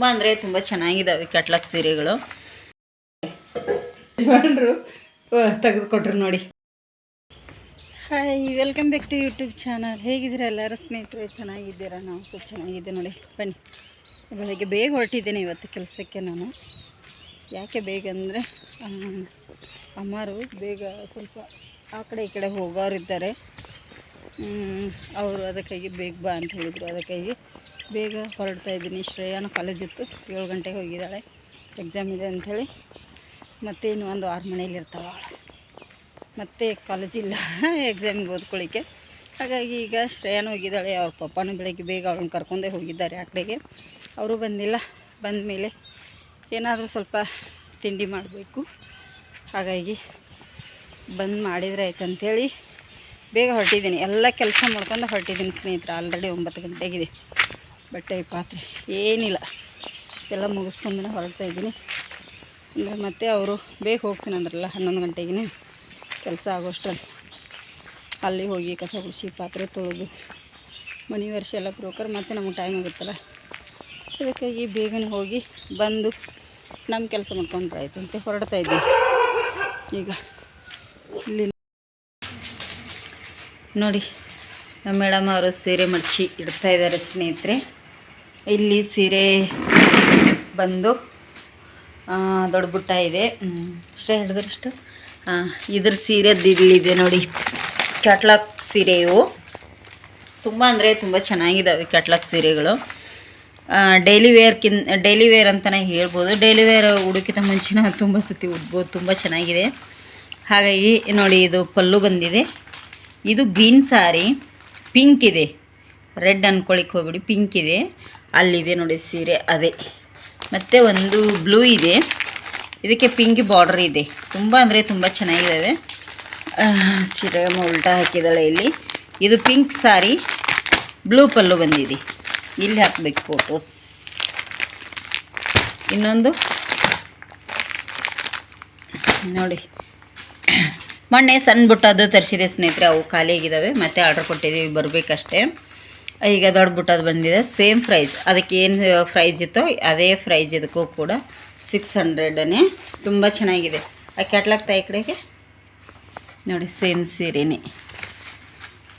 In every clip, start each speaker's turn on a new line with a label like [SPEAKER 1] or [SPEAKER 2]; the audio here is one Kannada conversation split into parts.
[SPEAKER 1] ತುಂಬ ಅಂದರೆ ತುಂಬ ಚೆನ್ನಾಗಿದ್ದಾವೆ ಕ್ಯಾಟ್ಲಾಗ್ ಸೀರೆಗಳು.
[SPEAKER 2] ತೆಗೆದುಕೊಟ್ರು ನೋಡಿ.
[SPEAKER 1] Hi welcome back to YouTube channel ಹೇಗಿದ್ದೀರಾ ಎಲ್ಲರೂ? ಸ್ನೇಹಿತರೆ ಚೆನ್ನಾಗಿದ್ದೀರಾ? ನಾವು ಸ್ವಲ್ಪ ಚೆನ್ನಾಗಿದ್ದೆ ನೋಡಿ. ಬನ್ನಿ. ಬೆಳಗ್ಗೆ ಬೇಗ ಹೊರಟಿದ್ದೇನೆ ಇವತ್ತು ಕೆಲಸಕ್ಕೆ ನಾನು. ಯಾಕೆ ಬೇಗ ಅಂದರೆ ಅಮ್ಮರು ಬೇಗ ಸ್ವಲ್ಪ ಆ ಕಡೆ ಈ ಕಡೆ ಹೋಗೋರು ಇದ್ದಾರೆ ಅವರು ಅದಕ್ಕಾಗಿ ಬೇಗ ಬಾ ಅಂತ ಹೇಳಿದರು. ಅದಕ್ಕಾಗಿ ಬೇಗ ಹೊರಡ್ತಾ ಇದ್ದೀನಿ. ಶ್ರೇಯಾನು ಕಾಲೇಜ್ ಇತ್ತು. ಏಳು ಗಂಟೆಗೆ ಹೋಗಿದ್ದಾಳೆ. ಎಕ್ಸಾಮ್ ಇದೆ ಅಂಥೇಳಿ. ಮತ್ತೆ ಇನ್ನು ಒಂದು ಆರು ಮನೇಲಿ ಇರ್ತಾವ ಮತ್ತೆ ಕಾಲೇಜ್ ಇಲ್ಲ. ಎಕ್ಸಾಮಿಗೆ ಓದ್ಕೊಳ್ಳಿಕ್ಕೆ ಹಾಗಾಗಿ ಈಗ ಶ್ರೇಯಾನು ಹೋಗಿದ್ದಾಳೆ. ಅವ್ರ ಪಪ್ಪನೂ ಬೆಳಗ್ಗೆ ಬೇಗ ಅವ್ಳನ್ನ ಕರ್ಕೊಂಡೇ ಹೋಗಿದ್ದಾರೆ ಆ ಕಡೆಗೆ ಅವರು ಬಂದಿಲ್ಲ. ಬಂದ ಮೇಲೆ ಏನಾದರೂ ಸ್ವಲ್ಪ ತಿಂಡಿ ಮಾಡಬೇಕು. ಹಾಗಾಗಿ ಬಂದ್ ಮಾಡಿದರೆ ಆಯ್ತು ಅಂಥೇಳಿ ಬೇಗ ಹೊರಟಿದ್ದೀನಿ. ಎಲ್ಲ ಕೆಲಸ ಮಾಡ್ಕೊಂಡು ಹೊರಟಿದ್ದೀನಿ ಸ್ನೇಹಿತರೆ. ಆಲ್ರೆಡಿ ಒಂಬತ್ತು ಗಂಟೆಗಿದೆ. ಬಟ್ಟೆ ಪಾತ್ರೆ ಏನಿಲ್ಲ. ಎಲ್ಲ ಮುಗಿಸ್ಕೊಂಡೇ ಹೊರಡ್ತಾ ಇದ್ದೀನಿ. ಅಂದರೆ ಮತ್ತೆ ಅವರು ಬೇಗ ಹೋಗ್ತೀನಿ ಅಂದ್ರಲ್ಲ, ಹನ್ನೊಂದು ಗಂಟೆಗೆ ಕೆಲಸ ಆಗೋಷ್ಟರಲ್ಲಿ. ಅಲ್ಲಿ ಹೋಗಿ ಕಸ ಗುಡಿಸಿ, ಪಾತ್ರೆ ತೊಳೆದು, ಮನೆ ವರ್ಷ ಎಲ್ಲ ಬ್ರೋಕರ್ ಮತ್ತೆ ನಮ್ಗೆ ಟೈಮ್ ಆಗುತ್ತಲ್ಲ. ಅದಕ್ಕಾಗಿ ಬೇಗನೆ ಹೋಗಿ ಬಂದು ನಮ್ಮ ಕೆಲಸ ಮಾಡ್ಕೊಂಡ್ರೆ ಆಯಿತು ಅಂತ ಹೊರಡ್ತಾ ಇದ್ದೀನಿ. ಈಗ ಇಲ್ಲಿ ನೋಡಿ, ನಮ್ಮ ಮೇಡಮ್ ಅವರು ಸೀರೆ ಮಡಚಿ ಇಡ್ತಾ ಇದ್ದಾರೆ ಸ್ನೇಹಿತರೆ. ಇಲ್ಲಿ ಸೀರೆ ಬಂದು ದೊಡ್ಡ ಬುಟ್ಟ ಇದೆ. ಅಷ್ಟೇ ಅಷ್ಟೇ. ಹಿಡಿದ್ರಷ್ಟು ಇದ್ರ ಸೀರೆದ್ದು ಇಲ್ಲಿದೆ ನೋಡಿ ಕ್ಯಾಟ್ಲಾಗ್ ಸೀರೆ ಇವು. ತುಂಬ ಅಂದರೆ ತುಂಬ ಚೆನ್ನಾಗಿದ್ದಾವೆ ಕ್ಯಾಟ್ಲಾಗ್ ಸೀರೆಗಳು. ಡೈಲಿ ವೇರ್ಕಿನ್ ಡೈಲಿ ವೇರ್ ಅಂತಲೇ ಹೇಳ್ಬೋದು. ಡೈಲಿ ವೇರ್ ಉಡೋಕ್ಕಿಂತ ಮುಂಚಿನ ತುಂಬ ಸತಿ ಉಡ್ಬೋದು, ತುಂಬ ಚೆನ್ನಾಗಿದೆ. ಹಾಗಾಗಿ ನೋಡಿ, ಇದು ಪಲ್ಲು ಬಂದಿದೆ. ಇದು ಗ್ರೀನ್ ಸಾರಿ. ಪಿಂಕ್ ಇದೆ. ರೆಡ್ ಅನ್ಕೊಳಿಕ್ಕೆ ಹೋಗ್ಬಿಡಿ ಪಿಂಕ್ ಇದೆ. ಅಲ್ಲಿದೆ ನೋಡಿ ಸೀರೆ, ಅದೇ. ಮತ್ತು ಒಂದು ಬ್ಲೂ ಇದೆ. ಇದಕ್ಕೆ ಪಿಂಕ್ ಬಾರ್ಡರ್ ಇದೆ. ತುಂಬ ಅಂದರೆ ತುಂಬ ಚೆನ್ನಾಗಿದ್ದಾವೆ ಸೀರೆ ಉಲ್ಟಾ ಹಾಕಿದ್ದಾಳೆ ಇಲ್ಲಿ. ಇದು ಪಿಂಕ್ ಸಾರಿ ಬ್ಲೂ ಪಲ್ಲು ಬಂದಿದೆ. ಇಲ್ಲಿ ಹಾಕ್ಬೇಕು ಫೋಟೋಸ್ ಇನ್ನೊಂದು? ನೋಡಿ. ಮೊನ್ನೆ ಸಣ್ಣ ಬುಟ್ಟದ್ದು ತರಿಸಿದೆ ಸ್ನೇಹಿತರೆ, ಅವು ಖಾಲಿಯಾಗಿದ್ದಾವೆ ಮತ್ತೆ ಆರ್ಡ್ರ್ ಕೊಟ್ಟಿದ್ದೀವಿ, ಬರಬೇಕಷ್ಟೇ. ಈಗ ದೊಡ್ಡ ಬುಟ್ಟದು ಬಂದಿದೆ. ಸೇಮ್ ಪ್ರೈಸ್ ಅದಕ್ಕೆ ಏನು ಫ್ರೈಜ್ ಇತ್ತೋ ಅದೇ ಫ್ರೈಜ್ ಇದಕ್ಕೂ ಕೂಡ ಸಿಕ್ಸ್ ಹಂಡ್ರೆಡನೇ ತುಂಬ ಚೆನ್ನಾಗಿದೆ. ಆ ಕ್ಯಾಟ್ಲಾಗ್ ತಾಯಿ ಕಡೆಗೆ ನೋಡಿ ಸೇಮ್ ಸೀರೆನೇ.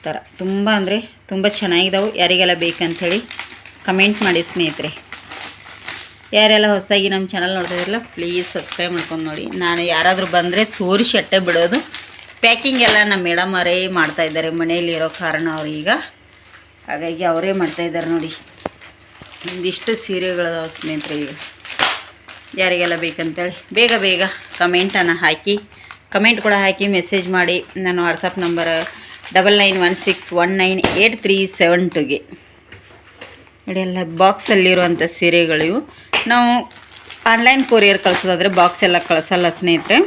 [SPEAKER 1] ಥರ ತುಂಬ ಅಂದರೆ ತುಂಬ ಚೆನ್ನಾಗಿದ್ದಾವೆ ಯಾರಿಗೆಲ್ಲ ಬೇಕಂಥೇಳಿ ಕಮೆಂಟ್ ಮಾಡಿ ಸ್ನೇಹಿತರೆ. ಯಾರೆಲ್ಲ ಹೊಸದಾಗಿ ನಮ್ಮ ಚಾನಲ್ ನೋಡ್ತಾ ಇದ್ರಲ್ಲ ಪ್ಲೀಸ್ ಸಬ್ಸ್ಕ್ರೈಬ್ ಮಾಡ್ಕೊಂಡು ನೋಡಿ. ನಾನು ಯಾರಾದರೂ ಬಂದರೆ ತೋರಿಸಿ ಅಟ್ಟೆ ಬಿಡೋದು. ಪ್ಯಾಕಿಂಗ್ ಎಲ್ಲ ನಮ್ಮ ಮೇಡಮ್ ಅವರೇ ಮಾಡ್ತಾ ಇದ್ದಾರೆ. ಮನೆಯಲ್ಲಿ ಇರೋ ಕಾರಣ ಅವ್ರೀಗ ಹಾಗಾಗಿ ಅವರೇ ಮಾಡ್ತಾ ಇದ್ದಾರೆ ನೋಡಿ. ಒಂದಿಷ್ಟು ಸೀರೆಗಳದಾವ ಸ್ನೇಹಿತರೆ ಈಗ. ಯಾರಿಗೆಲ್ಲ ಬೇಕಂತೇಳಿ, ಬೇಗ ಬೇಗ ಕಮೆಂಟನ್ನು ಹಾಕಿ ಕಮೆಂಟ್ ಕೂಡ ಹಾಕಿ ಮೆಸೇಜ್ ಮಾಡಿ. ನನ್ನ WhatsApp number double nine one six one nine eight three seven ಟುಗೆ ನೋಡಿ ಎಲ್ಲ ಬಾಕ್ಸಲ್ಲಿರುವಂಥ ಸೀರೆಗಳಿವು ನಾವು ಆನ್ಲೈನ್ ಕೊರಿಯರ್ ಕಳಿಸೋದಾದರೆ ಬಾಕ್ಸ್ ಎಲ್ಲ ಕಳಿಸಲ್ಲ ಸ್ನೇಹಿತರೆ.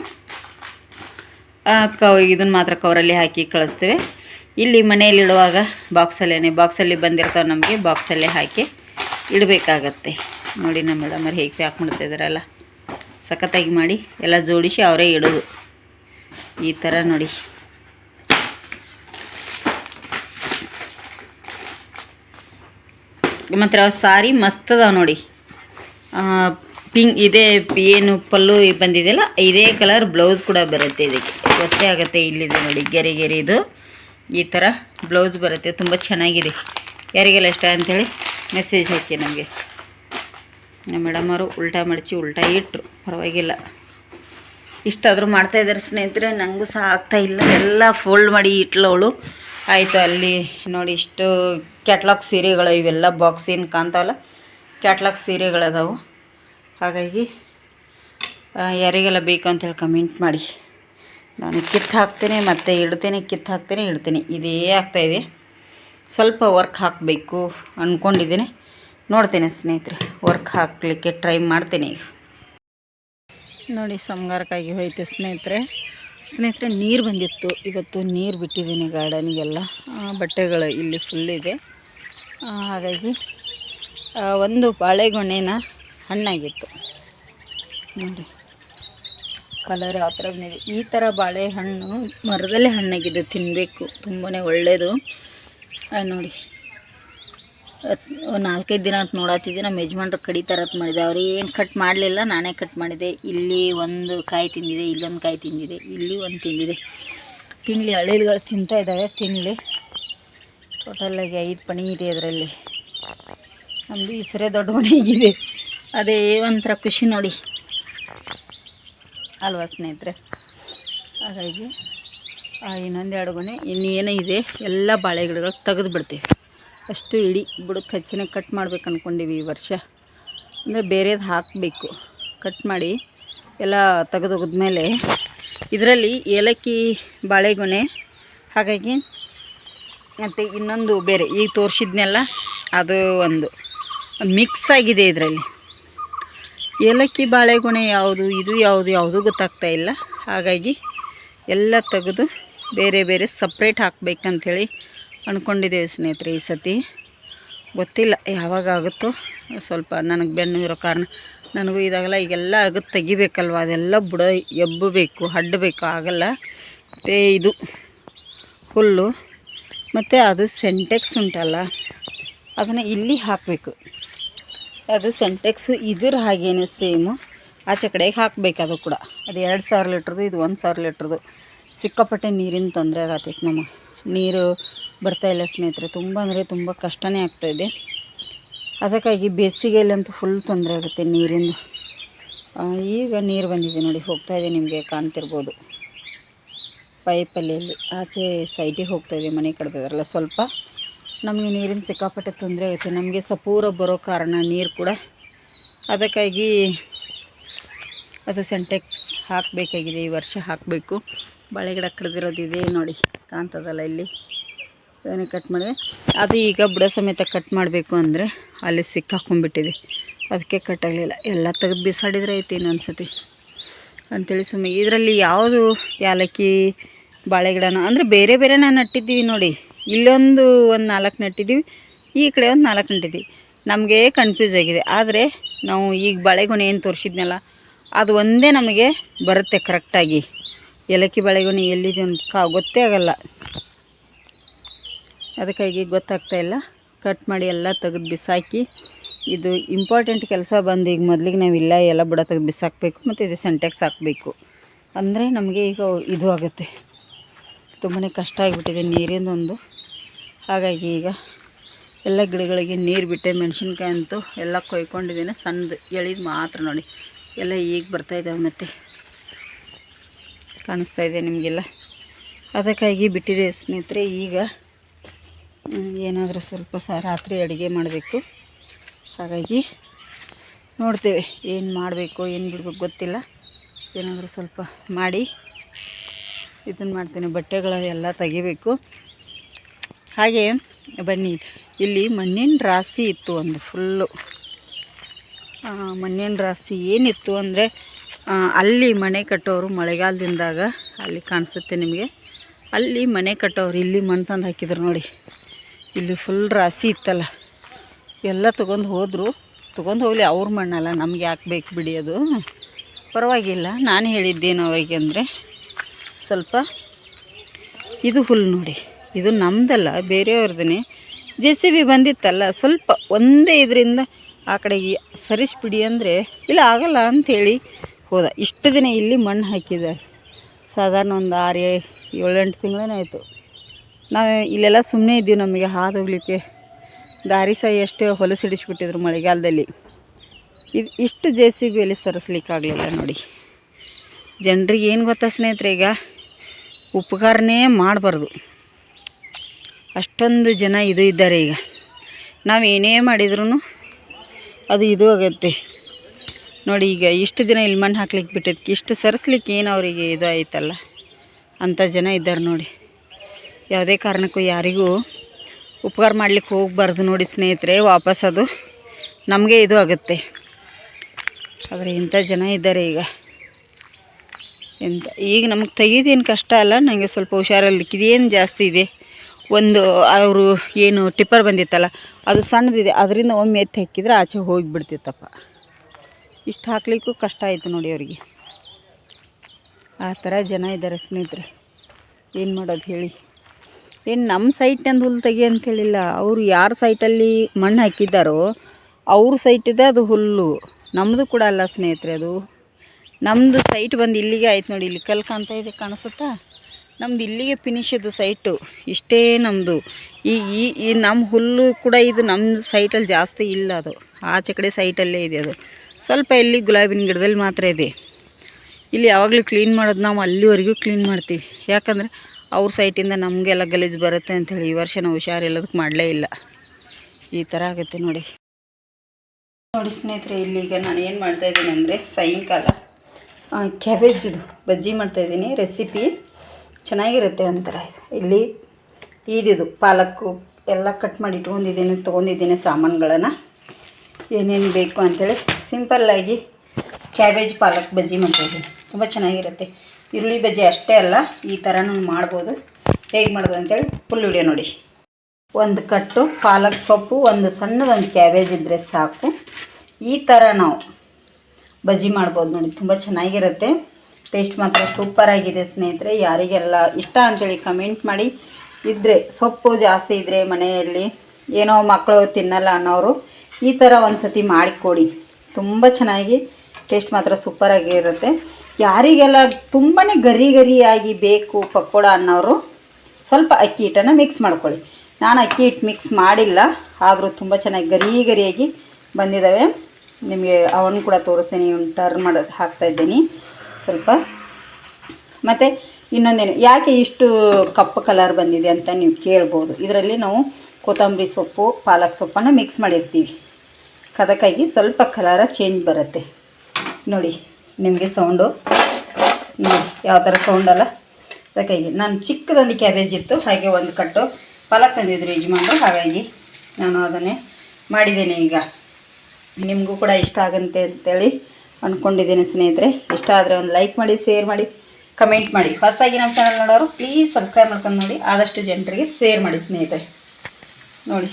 [SPEAKER 1] ಕ ಇದನ್ನು ಮಾತ್ರ ಕವರಲ್ಲಿ ಹಾಕಿ ಕಳಿಸ್ತೇವೆ. ಇಲ್ಲಿ ಮನೆಯಲ್ಲಿಡುವಾಗ ಬಾಕ್ಸಲ್ಲೇ ಬಾಕ್ಸಲ್ಲಿ ಬಂದಿರ್ತಾವೆ ನಮಗೆ ಬಾಕ್ಸಲ್ಲೇ ಹಾಕಿ ಇಡಬೇಕಾಗತ್ತೆ. ನೋಡಿ ನಮ್ಮ ಮೇಡಮರು ಹೇಗೆ ಪ್ಯಾಕ್ ಮಾಡ್ತಾ ಇದ್ದಾರಲ್ಲ ಸಖತ್ತಾಗಿ ಮಾಡಿ, ಎಲ್ಲ ಜೋಡಿಸಿ ಅವರೇ ಇಡೋದು. ಈ ಥರ ನೋಡಿ. ಮತ್ತು ಸಾರಿ ಮಸ್ತ್ ಅದಾವ ನೋಡಿ. ಪಿಂಕ್ ಇದೇ, ಏನು ಪಲ್ಲು ಬಂದಿದೆಯಲ್ಲ, ಇದೇ ಕಲರ್ ಬ್ಲೌಸ್ ಕೂಡ ಬರುತ್ತೆ ಇದಕ್ಕೆ. ಗೊತ್ತೇ ಆಗುತ್ತೆ ಇಲ್ಲಿದೆ ನೋಡಿ, ಗೆರೆ ಗೆರೆ ಇದು. ಈ ಥರ ಬ್ಲೌಸ್ ಬರುತ್ತೆ, ತುಂಬ ಚೆನ್ನಾಗಿದೆ. ಯಾರಿಗೆಲ್ಲ ಇಷ್ಟ ಅಂಥೇಳಿ ಮೆಸೇಜ್ ಹಾಕಿ ನಮಗೆ. ನಮ್ಮ ಮೇಡಮ್ ಅವರು ಉಲ್ಟಾ ಮಡಚಿ ಉಲ್ಟಾ ಇಟ್ಟರು ಪರವಾಗಿಲ್ಲ. ಇಷ್ಟಾದರೂ ಮಾಡ್ತಾಯಿದ್ದಾರೆ ಸ್ನೇಹಿತರೆ ನನಗೂ ಸಹ ಆಗ್ತಾ ಇಲ್ಲ. ಎಲ್ಲ ಫೋಲ್ಡ್ ಮಾಡಿ ಇಟ್ಲವಳು. ಆಯಿತು, ಅಲ್ಲಿ ನೋಡಿ ಇಷ್ಟು ಕ್ಯಾಟ್ಲಾಗ್ ಸೀರೆಗಳು ಇವೆಲ್ಲ ಬಾಕ್ಸ್ ಏನು ಕಾಣ್ತಾವಲ್ಲ ಕ್ಯಾಟ್ಲಾಗ್ ಸೀರೆಗಳದಾವು. ಹಾಗಾಗಿ ಯಾರಿಗೆಲ್ಲ ಬೇಕು ಅಂತೇಳಿ ಕಮೆಂಟ್ ಮಾಡಿ. ನಾನು ಕಿತ್ತು ಹಾಕ್ತೇನೆ, ಮತ್ತು ಇಡ್ತೇನೆ, ಕಿತ್ತು ಹಾಕ್ತೇನೆ, ಇಡ್ತೇನೆ. ಇದೇ ಆಗ್ತಾಯಿದೆ ಸ್ವಲ್ಪ ವರ್ಕ್ ಹಾಕಬೇಕು ಅಂದ್ಕೊಂಡಿದ್ದೀನಿ ನೋಡ್ತೇನೆ ಸ್ನೇಹಿತರೆ, ವರ್ಕ್ ಹಾಕಲಿಕ್ಕೆ ಟ್ರೈ ಮಾಡ್ತೇನೆ ಈಗ. ನೋಡಿ, ಸಂಗಾರಕ್ಕಾಗಿ ಹೋಯ್ತು ಸ್ನೇಹಿತರೆ. ಸ್ನೇಹಿತರೆ, ನೀರು ಬಂದಿತ್ತು. ಇವತ್ತು ನೀರು ಬಿಟ್ಟಿದ್ದೀನಿ ಗಾರ್ಡನಿಗೆಲ್ಲ. ಬಟ್ಟೆಗಳು ಇಲ್ಲಿ ಫುಲ್ ಇದೆ. ಹಾಗಾಗಿ ಒಂದು ಬಾಳೆಗೊನೆನ ಹಣ್ಣಾಗಿತ್ತು. ನೋಡಿ. ಕಲರ್ ಆ ಥರ ಬಂದಿದೆ. ಈ ಥರ ಬಾಳೆಹಣ್ಣು ಮರದಲ್ಲೇ ಹಣ್ಣಾಗಿದೆ ತಿನ್ನಬೇಕು ತುಂಬಾ ಒಳ್ಳೆಯದು ನೋಡಿ. ನಾಲ್ಕೈದು ದಿನ ಅಂತ ನೋಡತ್ತಿದ್ದೆ ನಮ್ಮ ಯಜಮಾನ್ರು ಕಡಿತಾರತ್ ಮಾಡಿದೆ. ಅವ್ರು ಏನು ಕಟ್ ಮಾಡಲಿಲ್ಲ, ನಾನೇ ಕಟ್ ಮಾಡಿದೆ. ಇಲ್ಲಿ ಒಂದು ಕಾಯಿ ತಿಂದಿದೆ, ಇಲ್ಲೊಂದು ಕಾಯಿ ತಿಂದಿದೆ. ಇಲ್ಲಿ ಒಂದು ತಿಂದಿದೆ. ತಿನ್ನಲಿ ಹಳ್ಳಿಗಳು ತಿಂತಾ ಇದ್ದಾವೆ ತಿನ್ನಲಿ ಟೋಟಲಾಗಿ ಐದು ಪಣಿ ಇದೆ ಅದರಲ್ಲಿ. ನಮ್ಮದು ಈ ಸರಿ ದೊಡ್ಡ ಮನೆಗಿದೆ ಅದೇ ಒಂಥರ ಖುಷಿ ನೋಡಿ. ಅಲ್ವಾ ಸ್ನೇಹಿತರೆ? ಹಾಗಾಗಿ, ಆ, ಇನ್ನೊಂದು ಎರಡು ಗೊನೆ ಇನ್ನೇನು ಇದೆ. ಎಲ್ಲ ಬಾಳೆ ಗಿಡಗಳು ತೆಗೆದು ಬಿಡ್ತೀವಿ. ಅಷ್ಟು ಇಡೀ ಬುಡಕ್ಕೆ ಹಚ್ಚಿನ ಕಟ್ ಮಾಡ್ಬೇಕು ಅಂದ್ಕೊಂಡೀವಿ ಈ ವರ್ಷ. ಅಂದರೆ ಬೇರೆದು ಹಾಕಬೇಕು. ಕಟ್ ಮಾಡಿ ಎಲ್ಲ ತೆಗೆದೋಗಿದ್ಮೇಲೆ ಇದರಲ್ಲಿ ಏಲಕ್ಕಿ, ಬಾಳೆಗೊನೆ, ಹಾಗಾಗಿ ಮತ್ತು ಇನ್ನೊಂದು ಬೇರೆ ಈಗ ತೋರಿಸಿದ್ನೆಲ್ಲ, ಅದು ಒಂದು. ಮಿಕ್ಸ್ ಆಗಿದೆ ಇದರಲ್ಲಿ. ಏಲಕ್ಕಿ ಬಾಳೆಗೊನೆ ಯಾವುದು, ಇದು ಯಾವುದು ಯಾವುದು ಗೊತ್ತಾಗ್ತಾ ಇಲ್ಲ. ಹಾಗಾಗಿ ಎಲ್ಲ ತೆಗೆದು ಬೇರೆ ಬೇರೆ ಸಪ್ರೇಟ್ ಹಾಕಬೇಕಂಥೇಳಿ ಅಂದ್ಕೊಂಡಿದ್ದೇವೆ ಸ್ನೇಹಿತರೆ ಈ ಸತಿ. ಗೊತ್ತಿಲ್ಲ, ಯಾವಾಗ ಆಗುತ್ತೋ ಸ್ವಲ್ಪ ನನಗೆ ಬೆನ್ನು ಇರೋ ಕಾರಣ. ನನಗೂ ಇದಾಗಲ್ಲ, ಈಗೆಲ್ಲ ಆಗುತ್ತೆ, ತೆಗಿಬೇಕಲ್ವ? ಅದೆಲ್ಲ ಬುಡ, ಎಬ್ಬಬೇಕು ಹಡ್ಡಬೇಕು ಆಗಲ್ಲ. ಮತ್ತು ಇದು ಹುಲ್ಲು, ಮತ್ತು ಅದು ಸೆಂಟೆಕ್ಸ್ ಉಂಟಲ್ಲ, ಅದನ್ನು ಇಲ್ಲಿ ಹಾಕಬೇಕು. ಅದು ಸೆಂಟೆಕ್ಸು ಇದ್ರ ಹಾಗೇನೆ ಸೇಮು ಆಚೆ ಕಡೆಗೆ ಹಾಕಬೇಕು ಅದು ಕೂಡ. ಅದು ಎರಡು ಸಾವಿರ ಲೀಟ್ರದು, ಇದು ಒಂದು ಸಾವಿರ ಲೀಟ್ರದು. ಸಿಕ್ಕಾಪಟ್ಟೆ ನೀರಿನ ತೊಂದರೆ ಆಗತ್ತೈತೆ ನಮಗೆ ನೀರು ಬರ್ತಾ ಇಲ್ಲ ಸ್ನೇಹಿತರೆ. ತುಂಬ ಅಂದರೆ ತುಂಬ ಕಷ್ಟನೇ ಆಗ್ತಾಯಿದೆ ಅದಕ್ಕಾಗಿ ಬೇಸಿಗೆಯಲ್ಲಂತೂ ಫುಲ್ ತೊಂದರೆ ಆಗುತ್ತೆ ನೀರಿಂದ. ಈಗ ನೀರು ಬಂದಿದೆ ನೋಡಿ, ಹೋಗ್ತಾ ಇದೆ ನಿಮಗೆ ಕಾಣ್ತಿರ್ಬೋದು. ಪೈಪಲ್ಲಿ ಆಚೆ ಸೈಟಿಗೆ ಹೋಗ್ತಾ ಇದೆ ಮನೆ ಕಡ್ದಿದಾರಲ್ಲ ಸ್ವಲ್ಪ. ನಮಗೆ ನೀರಿನ ಸಿಕ್ಕಾಪಟ್ಟೆ ತೊಂದರೆ ಆಗುತ್ತೆ ನಮಗೆ ಸಪೂರ ಬರೋ ಕಾರಣ ನೀರು ಕೂಡ. ಅದಕ್ಕಾಗಿ ಅದು ಸೆಂಟೆಕ್ಸ್ ಹಾಕಬೇಕಾಗಿದೆ. ಈ ವರ್ಷ ಹಾಕಬೇಕು. ಬಾಳೆ ಗಿಡ ಕಡ್ದಿರೋದು ಇದೆ ನೋಡಿ, ಕಾಣ್ತದಲ್ಲ ಇಲ್ಲಿ. ಅದನ್ನೇ ಕಟ್ ಮಾಡಿದೆ. ಅದು ಈಗ ಬುಡ ಸಮೇತ ಕಟ್ ಮಾಡಬೇಕು ಅಂದರೆ ಅಲ್ಲಿ ಸಿಕ್ಕಾಕೊಂಡ್ಬಿಟ್ಟಿದೆ. ಅದಕ್ಕೆ ಕಟ್ ಆಗಲಿಲ್ಲ. ಎಲ್ಲ ತೆಗೆದು ಬಿಸಾಡಿದ್ರೆ ಐತಿ ಇನ್ನೊಂದು ಸತಿ ಅಂಥೇಳಿ ಸುಮ್ಮನೆ ಇದರಲ್ಲಿ ಯಾವುದು ಯಾಲಕ್ಕಿ ಬಾಳೆ ಗಿಡನ ಅಂದರೆ ಬೇರೆ ಬೇರೆ ನಾನು ನಟ್ಟಿದ್ದೀವಿ ನೋಡಿ. ಇಲ್ಲೊಂದು ಒಂದು ನಾಲ್ಕು ನಟ್ಟಿದ್ದೀವಿ, ಈ ಕಡೆ ಒಂದು ನಾಲ್ಕು ನಟ್ಟಿದ್ದೀವಿ. ನಮಗೆ ಕನ್ಫ್ಯೂಸ್ ಆಗಿದೆ. ಆದರೆ ನಾವು ಈಗ ಬಾಳೆಗೊನೆ ಏನು ತೋರಿಸಿದ್ನಲ್ಲ, ಅದು ಒಂದೇ ನಮಗೆ ಬರುತ್ತೆ ಕರೆಕ್ಟಾಗಿ ಏಲಕ್ಕಿ ಬಾಳೆಗೊನೆ ಎಲ್ಲಿದೆ ಅಂತ ಕಾ, ಗೊತ್ತೇ ಆಗಲ್ಲ. ಅದಕ್ಕಾಗಿ ಗೊತ್ತಾಗ್ತಾ ಇಲ್ಲ. ಕಟ್ ಮಾಡಿ ಎಲ್ಲ ತೆಗೆದು ಬಿಸಾಕಿ, ಇದು ಇಂಪಾರ್ಟೆಂಟ್ ಕೆಲಸ ಬಂದು ಈಗ ಮೊದಲಿಗೆ ನಾವಿಲ್ಲ ಎಲ್ಲ ಬುಡ ತೆಗೆದು ಬಿಸಾಕಬೇಕು, ಮತ್ತು ಇದು ಸೆಂಟೆಕ್ಸ್ ಹಾಕಬೇಕು. ಅಂದರೆ ನಮಗೆ ಈಗ ಇದು ಆಗುತ್ತೆ. ತುಂಬಾ ಕಷ್ಟ ಆಗಿಬಿಟ್ಟಿದೆ ನೀರಿಂದೊಂದು ಹಾಗಾಗಿ ಈಗ ಎಲ್ಲ ಗಿಡಗಳಿಗೆ ನೀರು ಬಿಟ್ಟೆ, ಮೆಣಸಿನ್ಕಾಯಿ ಅಂತೂ ಎಲ್ಲ ಕೊಯ್ಕೊಂಡಿದ್ದೀನಿ. ಸಣ್ಣದು, ಎಳಿದು ಮಾತ್ರ ನೋಡಿ. ಎಲ್ಲ ಈಗ ಬರ್ತಾಯಿದ್ದಾವೆ ಮತ್ತು. ಕಾಣಿಸ್ತಾ ಇದೆ ನಿಮಗೆಲ್ಲ. ಅದಕ್ಕಾಗಿ ಬಿಟ್ಟಿದೆ ಸ್ನೇಹಿತರೆ, ಈಗ ಏನಾದರೂ ಸ್ವಲ್ಪ ಸಹ ರಾತ್ರಿ ಅಡುಗೆ ಮಾಡಬೇಕು. ಹಾಗಾಗಿ ನೋಡ್ತೇವೆ, ಏನು ಮಾಡಬೇಕು, ಏನು ಬಿಡಬೇಕು ಗೊತ್ತಿಲ್ಲ. ಏನಾದರೂ ಸ್ವಲ್ಪ ಮಾಡಿ ಇದನ್ನು ಮಾಡ್ತೀನಿ. ಬಟ್ಟೆಗಳ ಎಲ್ಲ ತೆಗಿಬೇಕು. ಹಾಗೆ, ಬನ್ನಿ. ಇಲ್ಲಿ ಮಣ್ಣಿನ ರಾಶಿ ಇತ್ತು ಒಂದು ಫುಲ್ಲು ಮಣ್ಣಿನ ರಾಶಿ ಏನಿತ್ತು ಅಂದರೆ ಅಲ್ಲಿ ಮನೆ ಕಟ್ಟೋರು ಮಳೆಗಾಲದಿಂದಾಗ ಅಲ್ಲಿ ಕಾಣಿಸುತ್ತೆ ನಿಮಗೆ. ಅಲ್ಲಿ ಮನೆ ಕಟ್ಟೋರು, ಇಲ್ಲಿ ಮಣ್ಣು ತಂದು ಹಾಕಿದ್ರು ನೋಡಿ. ಇಲ್ಲಿ ಫುಲ್ ರಾಶಿ ಇತ್ತಲ್ಲ. ಎಲ್ಲ ತೊಗೊಂಡು ಹೋದರು. ತೊಗೊಂಡು ಹೋಗಲಿ, ಅವ್ರ ಮಣ್ಣಲ್ಲ, ನಮ್ಗೆ ಯಾಕೆ ಬೇಕು ಬಿಡಿ ಅದು. ಪರವಾಗಿಲ್ಲ. ನಾನು ಹೇಳಿದ್ದೇನು ಅವರಿಗೆ ಅಂದರೆ ಸ್ವಲ್ಪ. ಇದು ಹುಲ್ಲು ನೋಡಿ. ಇದು ನಮ್ಮದಲ್ಲ ಬೇರೆಯವ್ರದ್ದೇ. ಜೆ ಸಿ ಬಿ ಬಂದಿತ್ತಲ್ಲ, ಸ್ವಲ್ಪ ಒಂದೇ ಇದರಿಂದ ಆ ಕಡೆಗೆ ಸರಿಸ್ಬಿಡಿ ಅಂದರೆ ಇಲ್ಲ ಆಗಲ್ಲ ಅಂಥೇಳಿ ಹೋದ. ಇಷ್ಟು ದಿನ ಇಲ್ಲಿ ಮಣ್ಣು ಹಾಕಿದ್ದಾರೆ ಸಾಧಾರಣ ಒಂದು ಆರು ಏಳೆಂಟು ತಿಂಗಳೇ ಆಯಿತು. ನಾವು ಇಲ್ಲೆಲ್ಲ ಸುಮ್ಮನೆ ಇದ್ದೀವಿ ನಮಗೆ ಹಾದು ಹೋಗ್ಲಿಕ್ಕೆ. ದಾರಿ ಸಹ ಎಷ್ಟೇ ಹೊಲಸಿಡಿಸ್ಬಿಟ್ಟಿದ್ರು ಮಳೆಗಾಲದಲ್ಲಿ. ಇದು ಇಷ್ಟು ಜೆ ಸಿ ಬಿಯಲ್ಲಿ ಸರಿಸ್ಲಿಕ್ಕಾಗಲಿಲ್ಲ ನೋಡಿ. ಜನರಿಗೆ ಏನು ಗೊತ್ತಾ ಸ್ನೇಹಿತರೆ ಈಗ? ಉಪಕಾರನೇ ಮಾಡಬಾರ್ದು. ಅಷ್ಟೊಂದು ಜನ ಇದು ಇದ್ದಾರೆ ಈಗ. ನಾವು ಏನೇ ಮಾಡಿದ್ರೂ ಅದು ಇದು ಆಗುತ್ತೆ. ನೋಡಿ ಈಗ ಇಷ್ಟು ದಿನ ಇಲ್ಲಿ ಮಣ್ಣು ಹಾಕ್ಲಿಕ್ಕೆ ಬಿಟ್ಟಿದ್ದಕ್ಕೆ ಇಷ್ಟು ಸರಿಸ್ಲಿಕ್ಕೆ ಏನು ಅವರಿಗೆ ಇದು ಆಯ್ತಲ್ಲ? ಅಂಥ ಜನ ಇದ್ದಾರೆ ನೋಡಿ. ಯಾವುದೇ ಕಾರಣಕ್ಕೂ ಯಾರಿಗೂ ಉಪಕಾರ ಮಾಡ್ಲಿಕ್ಕೆ ಹೋಗಬಾರ್ದು ನೋಡಿ ಸ್ನೇಹಿತರೆ, ವಾಪಸ್ ಅದು ನಮಗೆ ಇದು ಆಗುತ್ತೆ. ಆದರೆ ಇಂಥ ಜನ ಇದ್ದಾರೆ ಈಗ. ಎಂತ? ಈಗ ನಮಗೆ ತೆಗಿಯೋದೇನು ಕಷ್ಟ ಅಲ್ಲ ನನಗೆ ಸ್ವಲ್ಪ ಹುಷಾರಲ್ಲಿಕ್ಕಿದೇನು ಜಾಸ್ತಿ ಇದೆ. ಒಂದು, ಅವರು ಏನು ಟಿಪ್ಪರ್ ಬಂದಿತ್ತಲ್ಲ, ಅದು ಸಣ್ಣದಿದೆ, ಅದರಿಂದ ಒಮ್ಮೆ ಎತ್ತಿ ಹಾಕಿದ್ರೆ ಆಚೆ ಹೋಗಿಬಿಡ್ತಿತ್ತಪ್ಪ. ಇಷ್ಟು ಹಾಕ್ಲಿಕ್ಕೂ ಕಷ್ಟ ಆಯಿತು ನೋಡಿ ಅವರಿಗೆ. ಆ ಥರ ಜನ ಇದ್ದಾರೆ ಸ್ನೇಹಿತರೆ. ಏನು ಮಾಡೋದು ಹೇಳಿ. ಏನು ನಮ್ಮ ಸೈಟ್ನಂದು ಹುಲ್ಲು ತೆಗಿ ಅಂತ ಹೇಳಿಲ್ಲ ಅವರು ಯಾರ ಸೈಟಲ್ಲಿ ಮಣ್ಣು ಹಾಕಿದ್ದಾರೋ, ಅವ್ರ ಸೈಟಿದೆ ಅದು ಹುಲ್ಲು. ನಮ್ಮದು ಕೂಡ ಅಲ್ಲ ಸ್ನೇಹಿತರೆ ಅದು. ನಮ್ಮದು ಸೈಟ್ ಬಂದು ಇಲ್ಲಿಗೆ ಆಯ್ತು ನೋಡಿ, ಇಲ್ಲಿ ಕಲ್ ಕಾಣ್ತಾ ಇದೆ, ಕಾಣಿಸುತ್ತಾ? ನಮ್ದು ಇಲ್ಲಿಗೆ ಫಿನಿಶ್ ಇದು ಸೈಟು ಇಷ್ಟೇ ನಮ್ಮದು ಈ ಈ ನಮ್ಮ ಹುಲ್ಲು ಕೂಡ ಇದು ನಮ್ಮ ಸೈಟಲ್ಲಿ ಜಾಸ್ತಿ ಇಲ್ಲ ಅದು. ಆಚೆ ಕಡೆ ಸೈಟಲ್ಲೇ ಇದೆ ಅದು. ಸ್ವಲ್ಪ ಇಲ್ಲಿ ಗುಲಾಬಿನ ಗಿಡದಲ್ಲಿ ಮಾತ್ರ ಇದೆ. ಇಲ್ಲಿ ಯಾವಾಗಲೂ ಕ್ಲೀನ್ ಮಾಡೋದು ನಾವು ಅಲ್ಲಿವರೆಗೂ ಕ್ಲೀನ್ ಮಾಡ್ತೀವಿ. ಯಾಕಂದರೆ ಅವ್ರ ಸೈಟಿಂದ ನಮಗೆಲ್ಲ ಗಲೀಜು ಬರುತ್ತೆ ಅಂಥೇಳಿ ಈ ವರ್ಷ ನಾವು ಹುಷಾರಿಲ್ಲದಕ್ಕೆ ಮಾಡಲೇ ಇಲ್ಲ. ಈ ಥರ ಆಗುತ್ತೆ ನೋಡಿ. ನೋಡಿ ಸ್ನೇಹಿತರೆ, ಇಲ್ಲಿಗೆ ನಾನು ಏನು ಮಾಡ್ತಾ ಇದ್ದೀನಿ ಅಂದರೆ ಸಾಯಂಕಾಲ ಕ್ಯಾಬೇಜ್ದು ಬಜ್ಜಿ ಮಾಡ್ತಾಯಿದ್ದೀನಿ ರೆಸಿಪಿ ಚೆನ್ನಾಗಿರುತ್ತೆ ಅಂತಾರೆ ಇಲ್ಲಿ ಈದಿದು ಪಾಲಕ್ಕು ಎಲ್ಲ ಕಟ್ ಮಾಡಿ ಇಟ್ಕೊಂಡಿದ್ದೀನಿ, ತೊಗೊಂಡಿದ್ದೀನಿ ಸಾಮಾನುಗಳನ್ನು. ಏನೇನು ಬೇಕು ಅಂಥೇಳಿ ಸಿಂಪಲ್ಲಾಗಿ ಕ್ಯಾಬೇಜ್ ಪಾಲಕ್ ಬಜ್ಜಿ ಮಾಡ್ತಾಯಿದ್ದೀನಿ ತುಂಬ ಚೆನ್ನಾಗಿರುತ್ತೆ. ಈರುಳ್ಳಿ ಬಜ್ಜಿ ಅಷ್ಟೇ ಅಲ್ಲ, ಈ ಥರನೂ ಮಾಡ್ಬೋದು. ಹೇಗೆ ಮಾಡೋದು ಅಂತೇಳಿ ಫುಲ್ ವಿಡಿಯೋ ನೋಡಿ. ಒಂದು ಕಟ್ಟು ಪಾಲಕ್ ಸೊಪ್ಪು, ಒಂದು ಸಣ್ಣದೊಂದು ಕ್ಯಾಬೇಜ್ ಇದ್ದರೆ ಸಾಕು. ಈ ಥರ ನಾವು ಬಜ್ಜಿ ಮಾಡ್ಬೋದು ನೋಡಿ, ತುಂಬ ಚೆನ್ನಾಗಿರುತ್ತೆ. ಟೇಸ್ಟ್ ಮಾತ್ರ ಸೂಪರಾಗಿದೆ ಸ್ನೇಹಿತರೆ, ಯಾರಿಗೆಲ್ಲ ಇಷ್ಟ ಅಂತೇಳಿ ಕಮೆಂಟ್ ಮಾಡಿ. ಇದ್ದರೆ ಸೊಪ್ಪು ಜಾಸ್ತಿ ಇದ್ದರೆ ಮನೆಯಲ್ಲಿ ಏನೋ ಮಕ್ಕಳು ತಿನ್ನಲ್ಲ ಅನ್ನೋರು ಈ ಥರ ಒಂದು ಸತಿ ಮಾಡಿಕೊಡಿ. ತುಂಬ ಚೆನ್ನಾಗಿ ಟೇಸ್ಟ್ ಮಾತ್ರ ಸೂಪರಾಗಿರುತ್ತೆ ಯಾರಿಗೆಲ್ಲ ತುಂಬಾ ಗರಿ ಗರಿಯಾಗಿ ಬೇಕು ಪಕೋಡ ಅನ್ನೋರು, ಸ್ವಲ್ಪ ಅಕ್ಕಿ ಹಿಟ್ಟನ್ನು ಮಿಕ್ಸ್ ಮಾಡ್ಕೊಳ್ಳಿ. ನಾನು ಅಕ್ಕಿ ಹಿಟ್ಟು ಮಿಕ್ಸ್ ಮಾಡಿಲ್ಲ, ಆದರೂ ತುಂಬ ಚೆನ್ನಾಗಿ ಗರಿ ಗರಿಯಾಗಿ ಬಂದಿದ್ದಾವೆ ನಿಮಗೆ ಅವನು ಕೂಡ ತೋರಿಸ್ತೀನಿ, ಇವ್ನು ಟರ್ನ್ ಮಾಡೋದು ಹಾಕ್ತಾ ಇದ್ದೀನಿ. ಸ್ವಲ್ಪ. ಮತ್ತು ಇನ್ನೊಂದೇನು, ಯಾಕೆ ಇಷ್ಟು ಕಪ್ಪು ಕಲರ್ ಬಂದಿದೆ ಅಂತ ನೀವು ಕೇಳ್ಬೋದು. ಇದರಲ್ಲಿ ನಾವು ಕೊತ್ತಂಬರಿ ಸೊಪ್ಪು, ಪಾಲಕ್ ಸೊಪ್ಪನ್ನು ಮಿಕ್ಸ್ ಮಾಡಿರ್ತೀವಿ. ಅದಕ್ಕಾಗಿ ಸ್ವಲ್ಪ ಕಲರ ಚೇಂಜ್ ಬರುತ್ತೆ. ನೋಡಿ, ನಿಮಗೆ ಸೌಂಡು ನೋಡಿ, ಯಾವ ಥರ ಸೌಂಡಲ್ಲ ಅದಕ್ಕಾಗಿ ನಾನು ಚಿಕ್ಕದೊಂದು ಕ್ಯಾಬೇಜ್ ಇತ್ತು, ಹಾಗೆ ಒಂದು ಕಟ್ಟು. ಪಾಲಕ್ ತಂದಿದ್ರು ಯಜಮಾನ್ರು, ಹಾಗಾಗಿ ನಾನು ಅದನ್ನೇ ಮಾಡಿದ್ದೇನೆ ಈಗ. ನಿಮಗೂ ಕೂಡ ಇಷ್ಟ ಆಗುತ್ತೆ ಅಂತೇಳಿ ಅಂದ್ಕೊಂಡಿದ್ದೀನಿ ಸ್ನೇಹಿತರೆ. ಇಷ್ಟ ಆದರೆ ಒಂದು ಲೈಕ್ ಮಾಡಿ ಶೇರ್ ಮಾಡಿ ಕಮೆಂಟ್ ಮಾಡಿ. ಹೊಸದಾಗಿ ನಮ್ಮ ಚಾನಲ್ ನೋಡೋರು ಪ್ಲೀಸ್ ಸಬ್ಸ್ಕ್ರೈಬ್ ಮಾಡ್ಕೊಂಡು ನೋಡಿ. ಆದಷ್ಟು ಜನರಿಗೆ ಶೇರ್ ಮಾಡಿ ಸ್ನೇಹಿತರೆ. ನೋಡಿ,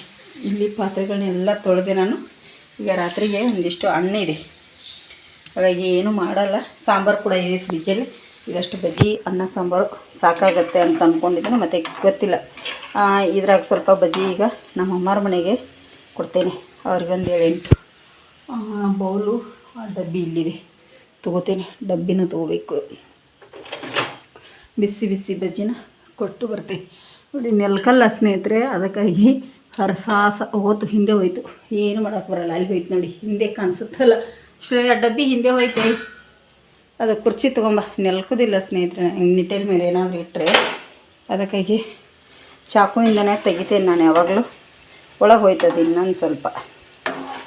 [SPEAKER 1] ಇಲ್ಲಿ ಪಾತ್ರೆಗಳನ್ನೆಲ್ಲ ತೊಳೆದೆ ನಾನು. ಈಗ ರಾತ್ರಿಗೆ ಒಂದಿಷ್ಟು ಹಣ್ಣಿದೆ ಹಾಗಾಗಿ ಏನು ಮಾಡಲ್ಲ. ಸಾಂಬಾರು ಕೂಡ ಇದೆ ಫ್ರಿಜ್ಜಲ್ಲಿ ಇದಷ್ಟು ಬಜ್ಜಿ, ಅನ್ನ, ಸಾಂಬಾರು ಸಾಕಾಗತ್ತೆ ಅಂತ ಅಂದ್ಕೊಂಡಿದ್ದೀನಿ ಮತ್ತು ಗೊತ್ತಿಲ್ಲ. ಇದ್ರಾಗ ಸ್ವಲ್ಪ ಬಜ್ಜಿ ಈಗ ನಮ್ಮ ಅಮ್ಮರ ಮನೆಗೆ ಕೊಡ್ತೇನೆ. ಅವ್ರಿಗೊಂದು ಏಳೆಂಟು. ಬೌಲು ಆ ಡಬ್ಬಿ ಇಲ್ಲಿದೆ. ತೊಗೋತೇನೆ, ಡಬ್ಬಿನ ತೊಗೋಬೇಕು. ಬಿಸಿ ಬಿಸಿ ಬಜ್ಜಿನ ಕೊಟ್ಟು ಬರ್ತೀನಿ. ನೋಡಿ, ನೆಲ್ಕಲ್ಲ ಸ್ನೇಹಿತರೆ, ಅದಕ್ಕಾಗಿ ಹರಸಾಸ ಹೋತು, ಹಿಂದೆ ಹೋಯ್ತು. ಏನು ಮಾಡೋಕ್ಕೆ ಬರಲ್ಲ, ಅಲ್ಲಿ ಹೋಯ್ತು ನೋಡಿ, ಹಿಂದೆ ಕಾಣಿಸುತ್ತಲ್ಲ. ಶ್ರೇಯ, ಡಬ್ಬಿ ಹಿಂದೆ ಹೋಯ್ತು ಅದು ಕುರ್ಚಿ ತೊಗೊಂಬ. ನೆಲ್ಕೋದಿಲ್ಲ ಸ್ನೇಹಿತರೆ ನಿಟ್ಟೆಲ್ ಮೇಲೆ ಏನಾದರೂ ಇಟ್ಟರೆ ಅದಕ್ಕಾಗಿ ಚಾಕುವಿಂದನೇ ತೆಗಿತೇನೆ ನಾನು ಯಾವಾಗಲೂ. ಒಳಗೆ ಹೋಯ್ತದೆ ಇನ್ನೊಂದು ಸ್ವಲ್ಪ.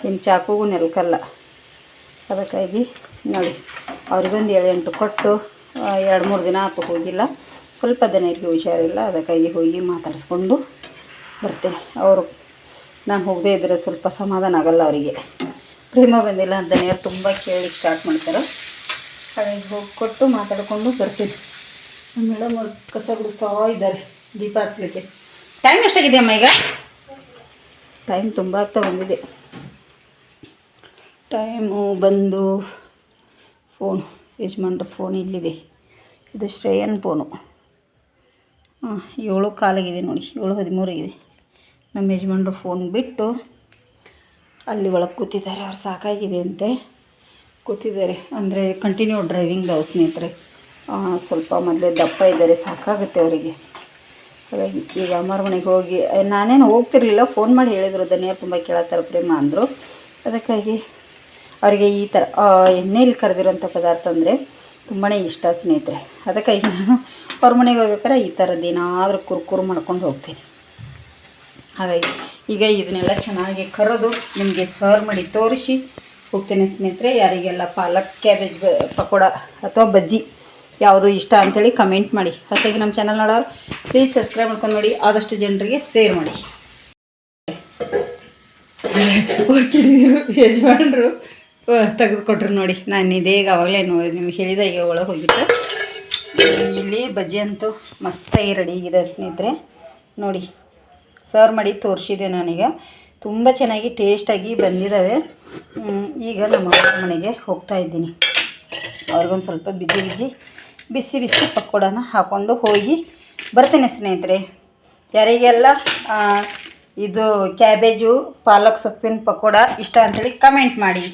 [SPEAKER 1] ಇನ್ನು ಚಾಕುಗೂ ನೆಲ್ಕಲ್ಲ. ಅದಕ್ಕಾಗಿ ನೋಡಿ, ಅವ್ರಿಗೊಂದು ಏಳೆಂಟು ಕೊಟ್ಟು ಎರಡು ಮೂರು ದಿನ ಆತು ಹೋಗಿಲ್ಲ. ಸ್ವಲ್ಪ ದಿನ ದನರಿಗೆ ಹುಷಾರಿಲ್ಲ, ಅದಕ್ಕಾಗಿ ಹೋಗಿ ಮಾತಾಡಿಸ್ಕೊಂಡು ಬರ್ತೇನೆ ಅವರು, ನಾನು ಹೋಗದೇ ಇದ್ದರೆ ಸ್ವಲ್ಪ ಸಮಾಧಾನ ಆಗಲ್ಲ ಅವರಿಗೆ. ಪ್ರೇಮ ಬಂದಿಲ್ಲ ದನಿಯರು ತುಂಬ ಕೇಳಲಿಕ್ಕೆ ಸ್ಟಾರ್ಟ್ ಮಾಡ್ತಾರೆ. ಹಾಗಾಗಿ ಹೋಗಿ ಕೊಟ್ಟು ಮಾತಾಡಿಕೊಂಡು ಬರ್ತೀನಿ ನಮ್ಮ ಮೇಡಮ್ ಅವ್ರು ಕಸ ಗುಡಿಸ್ತಾ ಇದ್ದಾರೆ ದೀಪ ಹಚ್ಚಲಿಕ್ಕೆ ಟೈಮ್ ಎಷ್ಟಾಗಿದೆ ಅಮ್ಮ ಈಗ? ಟೈಮ್ ತುಂಬ ಆಗ್ತಾ ಬಂದಿದೆ. ಟೈಮು ಬಂದು ಫೋನ್, ಯಜಮಾನ್ರ ಫೋನ್ ಇಲ್ಲಿದೆ. ಇದು ಶ್ರೇಯನ್ ಫೋನು. ಹಾಂ, ಏಳು ಕಾಲಾಗಿದೆ ನೋಡಿ, ಏಳು ಹದಿಮೂರಿಗಿದೆ ನಮ್ಮ ಯಜಮಾನ್ರ ಫೋನ್ ಬಿಟ್ಟು ಅಲ್ಲಿ ಒಳಗೆ ಕೂತಿದ್ದಾರೆ, ಅವ್ರು ಸಾಕಾಗಿದೆ ಅಂತೆ. ಕೂತಿದ್ದಾರೆ. ಅಂದರೆ ಕಂಟಿನ್ಯೂ ಡ್ರೈವಿಂಗ್ ಅವ್ರ ಸ್ನೇಹಿತರೆ. ಸ್ವಲ್ಪ ಮೊದಲೇ ದಪ್ಪ ಇದ್ದಾರೆ, ಸಾಕಾಗುತ್ತೆ ಅವರಿಗೆ. ಹಾಗಾಗಿ ಈಗ ಮನೆಗೆ ಹೋಗಿ, ನಾನೇನು ಹೋಗ್ತಿರ್ಲಿಲ್ಲ, ಫೋನ್ ಮಾಡಿ ಹೇಳಿದರು ಧನಿಯಾ ತುಂಬ ಕೇಳತ್ತಾರೆ ಪ್ರೇಮ ಅಂದರು. ಅದಕ್ಕಾಗಿ ಅವರಿಗೆ ಈ ಥರ ಎಣ್ಣೆಯಲ್ಲಿ ಕರೆದಿರೋಂಥ ಪದಾರ್ಥ ಅಂದರೆ ತುಂಬಾ ಇಷ್ಟ ಸ್ನೇಹಿತರೆ. ಅದಕ್ಕಾಗಿ ನಾನು ಅವ್ರ ಮನೆಗೆ ಹೋಗ್ಬೇಕಾದ್ರೆ ಈ ಥರದ್ದು ಏನಾದರೂ ಕುರ್ಕುರು ಮಾಡ್ಕೊಂಡು ಹೋಗ್ತೀನಿ. ಹಾಗಾಗಿ ಈಗ ಇದನ್ನೆಲ್ಲ ಚೆನ್ನಾಗಿ ಕರೆದು ನಿಮಗೆ ಸರ್ವ್ ಮಾಡಿ ತೋರಿಸಿ ಹೋಗ್ತೇನೆ ಸ್ನೇಹಿತರೆ. ಯಾರಿಗೆಲ್ಲ ಪಾಲಕ್, ಕ್ಯಾಬೇಜ್ ಪಕೋಡ ಅಥವಾ ಬಜ್ಜಿ ಯಾವುದು ಇಷ್ಟ ಅಂಥೇಳಿ ಕಮೆಂಟ್ ಮಾಡಿ. ಹೊಸದಾಗಿ ನಮ್ಮ ಚಾನಲ್ ನೋಡೋರು ಪ್ಲೀಸ್ ಸಬ್ಸ್ಕ್ರೈಬ್ ಮಾಡ್ಕೊಂಡು ನೋಡಿ. ಆದಷ್ಟು ಜನರಿಗೆ ಶೇರ್ ಮಾಡಿ. ಯಜಮಾನ್ರು. ತೆಗೆದುಕೊಟ್ರು ನೋಡಿ. ನಾನು ಇದೇಗ ಆವಾಗಲೇ ನೋಡಿ ನಿಮ್ಗೆ ಹೇಳಿದ ಈಗ ಒಳಗೆ ಹೋಗಿದ್ದೆ ಇಲ್ಲಿ ಬಜ್ಜಿ ಅಂತೂ ಮಸ್ತಾಗಿ ರೆಡಿ ಇದೆ ಸ್ನೇಹಿತರೆ. ನೋಡಿ ಸರ್ವ್ ಮಾಡಿ ತೋರಿಸಿದೆ ನಾನೀಗ. ತುಂಬ ಚೆನ್ನಾಗಿ ಟೇಸ್ಟಾಗಿ ಬಂದಿದ್ದಾವೆ ಈಗ ನಮ್ಮ ಮನೆಗೆ ಹೋಗ್ತಾ ಇದ್ದೀನಿ. ಅವ್ರಿಗೊಂದು ಸ್ವಲ್ಪ ಬಿಸಿ ಬಿಜಿ ಬಿಸಿ ಬಿಸಿ ಪಕೋಡನ ಹಾಕ್ಕೊಂಡು ಹೋಗಿ ಬರ್ತೇನೆ ಸ್ನೇಹಿತರೆ. ಯಾರಿಗೆಲ್ಲ ಇದು ಕ್ಯಾಬೇಜು, ಪಾಲಕ್ ಸೊಪ್ಪಿನ ಪಕೋಡ ಇಷ್ಟ ಅಂತೇಳಿ ಕಮೆಂಟ್ ಮಾಡಿ.